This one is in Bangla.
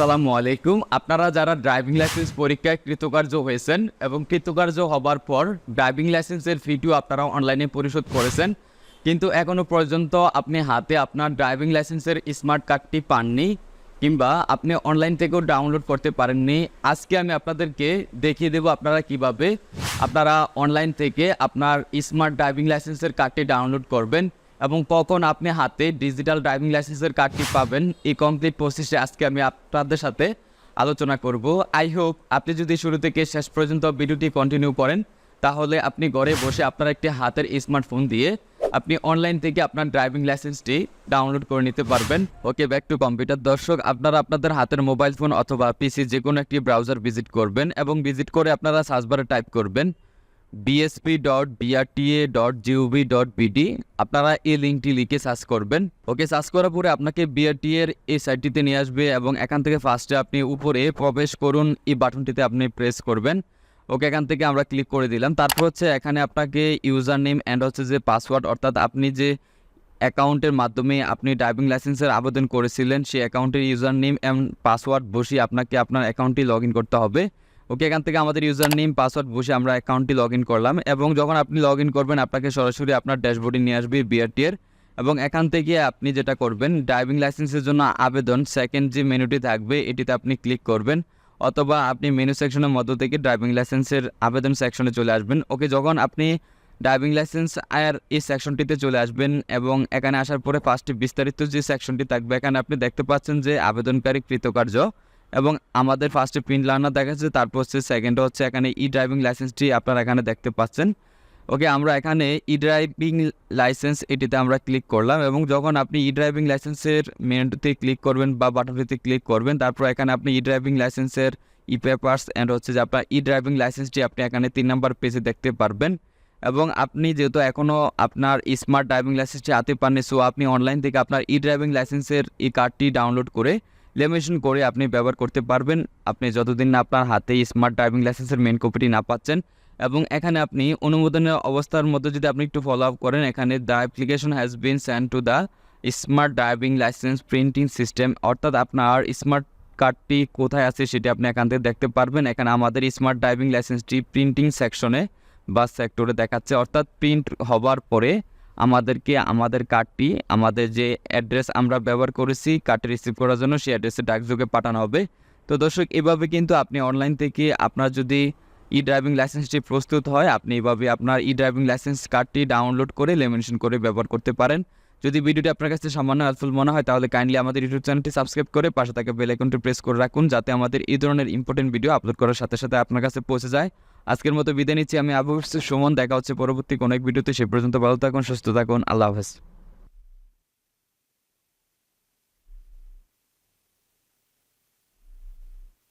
আসসালামু আলাইকুম। আপনারা যারা ড্রাইভিং লাইসেন্স পরীক্ষায় কৃতকার্য হয়েছেন এবং কৃতকার্য হবার পর ড্রাইভিং লাইসেন্সের ফিটিও আপনারা অনলাইনে পরিশোধ করেছেন, কিন্তু এখনও পর্যন্ত আপনি হাতে আপনার ড্রাইভিং লাইসেন্সের স্মার্ট কার্ডটি পাননি কিংবা আপনি অনলাইন থেকেও ডাউনলোড করতে পারেননি। আজকে আমি আপনাদেরকে দেখিয়ে দেবো আপনারা কীভাবে আপনারা অনলাইন থেকে আপনার স্মার্ট ড্রাইভিং লাইসেন্সের কার্ডটি ডাউনলোড করবেন। এবং কখন আপনি হাতে ডিজিটাল ড্রাইভিং লাইসেন্সের কার্ডটি পাবেন, এই কমপ্লিট প্রসেসে আজকে আমি আপনাদের সাথে আলোচনা করব। আই হোপ আপনি যদি শুরু থেকে শেষ পর্যন্ত ভিডিওটি কন্টিনিউ করেন, তাহলে আপনি ঘরে বসে আপনার একটি হাতের স্মার্টফোন দিয়ে আপনি অনলাইন থেকে আপনার ড্রাইভিং লাইসেন্সটি ডাউনলোড করে নিতে পারবেন। ওকে ব্যাক টু কম্পিউটার দর্শক, আপনারা আপনাদের হাতের মোবাইল ফোন অথবা পিসি যে কোনো একটি ব্রাউজার ভিজিট করবেন এবং ভিজিট করে আপনারা সার্চবারে টাইপ করবেন। BSP dot BRTA dot GOV dot BD আপনারা এই লিঙ্কটি লিখে সার্চ করবেন। ওকে সার্চ করার পরে আপনাকে বিআরটি এর এই সাইটটিতে নিয়ে আসবে এবং এখান থেকে ফার্স্টে আপনি উপরে প্রবেশ করুন, এই বাটনটিতে আপনি প্রেস করবেন। ওকে এখান থেকে আমরা ক্লিক করে দিলাম। তারপর হচ্ছে এখানে আপনাকে ইউজার নেম অ্যান্ড হচ্ছে যে পাসওয়ার্ড অর্থাৎ আপনি যে অ্যাকাউন্টের মাধ্যমে আপনি ড্রাইভিং লাইসেন্সের আবেদন করেছিলেন, সেই অ্যাকাউন্টের ইউজার নেম অ্যান্ড পাসওয়ার্ড বসিয়ে আপনাকে আপনার অ্যাকাউন্টটি লগ করতে হবে। ওকে, এখান থেকে আমাদের ইউজার নেম পাসওয়ার্ড বসে আমরা অ্যাকাউন্টটি লগ করলাম এবং যখন আপনি লগ করবেন, আপনাকে সরাসরি আপনার ড্যাশবোর্ডে নিয়ে আসবে বিআরটি এর এবং এখান থেকে আপনি যেটা করবেন ড্রাইভিং লাইসেন্সের জন্য আবেদন সেকেন্ড যে মেনুটি থাকবে, এটিতে আপনি ক্লিক করবেন অথবা আপনি মেনু সেকশনের মধ্য থেকে ড্রাইভিং লাইসেন্সের আবেদন সেকশনে চলে আসবেন। ওকে, যখন আপনি ড্রাইভিং লাইসেন্স আর এই সেকশনটিতে চলে আসবেন এবং এখানে আসার পরে ফার্স্টে বিস্তারিত যে সেকশনটি থাকবে, এখানে আপনি দেখতে পাচ্ছেন যে আবেদনকারী কৃতকার্য। এবং আমাদের ফার্স্টে প্রিন্ট লার্নার দেখাচ্ছে, তারপর হচ্ছে সেকেন্ডে হচ্ছে এখানে ই ড্রাইভিং লাইসেন্সটি আপনারা এখানে দেখতে পাচ্ছেন। ওকে আমরা এখানে ই ড্রাইভিং লাইসেন্স এটিতে আমরা ক্লিক করলাম এবং যখন আপনি ই ড্রাইভিং লাইসেন্সের মেনুতে ক্লিক করবেন বা বাটনটিতে ক্লিক করবেন, তারপর এখানে আপনি ই ড্রাইভিং লাইসেন্সের ই পেপার্স অ্যান্ড হচ্ছে যে আপনার ই ড্রাইভিং লাইসেন্সটি আপনি এখানে তিন নম্বর পেজে দেখতে পারবেন। এবং আপনি যেহেতু এখনও আপনার স্মার্ট ড্রাইভিং লাইসেন্সটি হাতে পাননি সো আপনি অনলাইন থেকে আপনার ই ড্রাইভিং লাইসেন্সের এই কার্ডটি ডাউনলোড করে লেমিনেশন করে আপনি ব্যবহার করতে পারবেন। আপনি যতদিন না আপনার হাতে স্মার্ট ড্রাইভিং লাইসেন্সের মেন কপিটি না পাচ্ছেন এবং এখানে আপনি অনুমোদনের অবস্থার মধ্যে যদি আপনি একটু ফলো আপ করেন, এখানে the application has been send to the smart driving licence printing system অর্থাৎ আপনার স্মার্ট কার্ডটি কোথায় আছে সেটি আপনি এখান থেকে দেখতে পারবেন। এখানে আমাদের স্মার্ট ড্রাইভিং লাইসেন্সটি প্রিন্টিং সেকশনে বা সেক্টরে দেখাচ্ছে। অর্থাৎ প্রিন্ট হবার পরে আমাদেরকে, আমাদের কার্ডটি, আমাদের যে অ্যাড্রেস আমরা ব্যবহার করেছি, কার্ডটি রিসিভ করার জন্য সেই অ্যাড্রেসে ডাকযোগে পাঠানো হবে। তো দর্শক, এভাবে কিন্তু আপনি অনলাইন থেকে আপনার যদি ই ড্রাইভিং লাইসেন্সটি প্রস্তুত হয়, আপনি এভাবে আপনার ই ড্রাইভিং লাইসেন্স কার্ডটি ডাউনলোড করে লেমিনেশন করে ব্যবহার করতে পারেন। যদি ভিডিওটি আপনার কাছে সামান্য হেল্পফুল মনে হয়, তাহলে কাইন্ডলি আমাদের ইউটিউব চ্যানেলটি সাবস্ক্রাইব করে পাশে থাকা বেল আইকনটি প্রেস করে রাখুন, যাতে আমাদের এই ধরনের ইম্পর্টেন্ট ভিডিও আপলোড করার সাথে সাথে আপনার কাছে পৌঁছে যায়। আজকের মতো বিদায় নিচ্ছি। আমি আবু সুমন, দেখা হচ্ছে পরবর্তী কোনো এক ভিডিওতে। সে পর্যন্ত ভালো থাকুন, সুস্থ থাকুন। আল্লাহ হাফেজ।